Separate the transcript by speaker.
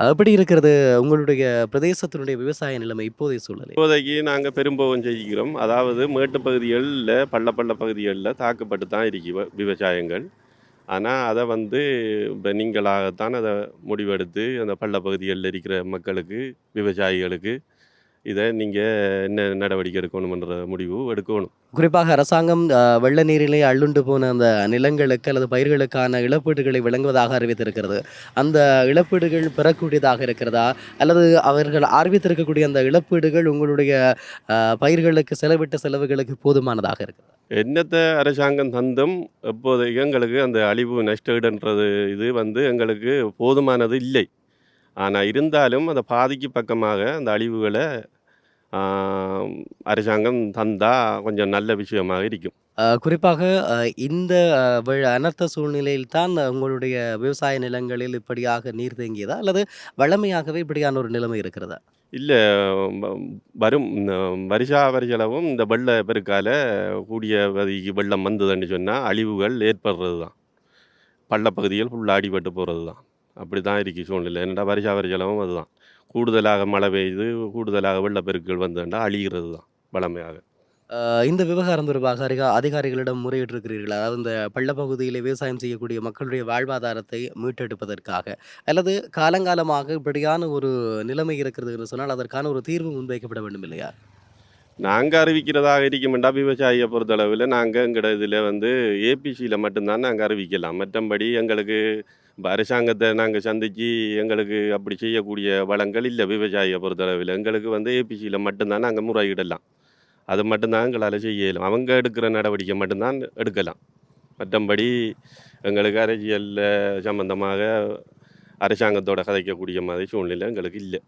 Speaker 1: எப்படி இருக்கிறது உங்களுடைய பிரதேசத்தினுடைய விவசாய நிலைமை இப்போதைய சூழல்
Speaker 2: இப்போதைக்கு நாங்கள் பெரும்போகம் செய்கிறோம் அதாவது மேட்டு பகுதிகளில் பள்ள பள்ள பகுதிகளில் தாக்கப்பட்டு தான் இருக்கு வ- விவசாயங்கள். ஆனால் அதை வந்து இப்போ நீங்களாகத்தான் அதை முடிவெடுத்து அந்த பள்ள பகுதிகளில் இருக்கிற மக்களுக்கு விவசாயிகளுக்கு இதை நீங்கள் என்ன நடவடிக்கை எடுக்கணுமன்ற முடிவு எடுக்கணும்
Speaker 1: குறிப்பாக அரசாங்கம் வெள்ள நீரிலே அள்ளுண்டு போன அந்த நிலங்களுக்கு அல்லது பயிர்களுக்கான இழப்பீடுகளை வழங்குவதாக அறிவித்திருக்கிறது. அந்த இழப்பீடுகள் பெறக்கூடியதாக இருக்கிறதா? அல்லது அவர்கள் அறிவித்திருக்கக்கூடிய அந்த இழப்பீடுகள் உங்களுடைய பயிர்களுக்கு செலவிட்ட செலவுகளுக்கு போதுமானதாக இருக்கிறதா?
Speaker 2: என்னத்தை அரசாங்கம் தந்தும் இப்போதைக்கு எங்களுக்கு அந்த அழிவு நஷ்டஈடுன்றது இது வந்து எங்களுக்கு போதுமானது இல்லை ஆனால் இருந்தாலும் அந்த பாதிக்கு பக்கமாக அந்த அழிவுகளை அரசாங்கம் தந்தால் கொஞ்சம் நல்ல விஷயமாக இருக்கும்
Speaker 1: குறிப்பாக இந்த அனர்த்த சூழ்நிலையில் தான் உங்களுடைய விவசாய நிலங்களில் இப்படியாக நீர் தேங்கியதா? அல்லது வழமையாகவே இப்படியான ஒரு நிலைமை இருக்கிறதா?
Speaker 2: இல்லை வரும் வருஷா வருஷளவும் இந்த வெள்ள பெருக்கால கூடிய வெள்ளம் வந்ததுன்னு சொன்னால் அழிவுகள் ஏற்படுறது தான் பள்ளப்பகுதிகள் ஃபுல்லாக அடிபட்டு போகிறது தான் அப்படி தான் இருக்கு சூழ்நிலை. என்னடா வருஷா வருஷளவும் அதுதான். கூடுதலாக மழை பெய்யுது கூடுதலாக வெள்ளப்பெருக்கள் வந்ததுண்டா அழிகிறது தான் வளமையாக
Speaker 1: இந்த விவகாரம் தொடர்பாக அதிகா அதிகாரிகளிடம் முறையிட்டிருக்கிறீர்கள்? அதாவது இந்த பள்ளப்பகுதியில் விவசாயம் செய்யக்கூடிய மக்களுடைய வாழ்வாதாரத்தை மீட்டெடுப்பதற்காக. அல்லது காலங்காலமாக இப்படியான ஒரு நிலைமை இருக்கிறது என்று சொன்னால் அதற்கான ஒரு தீர்வு முன்வைக்கப்பட வேண்டும் இல்லையா?
Speaker 2: நாங்கள் அறிவிக்கிறதாக இருக்குமெண்டா விவசாயியை பொறுத்தளவில் நாங்கள் எங்களோட இதில் வந்து ஏபிசியில் மட்டும்தான் நாங்கள் அறிவிக்கலாம். மற்றபடி எங்களுக்கு இப்போ அரசாங்கத்தை நாங்கள் சந்தித்து எங்களுக்கு அப்படி செய்யக்கூடிய வளங்கள் இல்லை விவசாயியை பொறுத்தளவில். எங்களுக்கு வந்து ஏபிசியில் மட்டும்தான் நாங்கள் முறையிடலாம். அது மட்டும்தான் எங்களால் செய்யலாம் அவங்க எடுக்கிற நடவடிக்கை மட்டும்தான் எடுக்கலாம். மற்றபடி எங்களுக்கு அரசியலில் சம்பந்தமாக அரசாங்கத்தோட கதைக்கக்கூடிய மாதிரி சூழ்நிலை எங்களுக்கு இல்லை.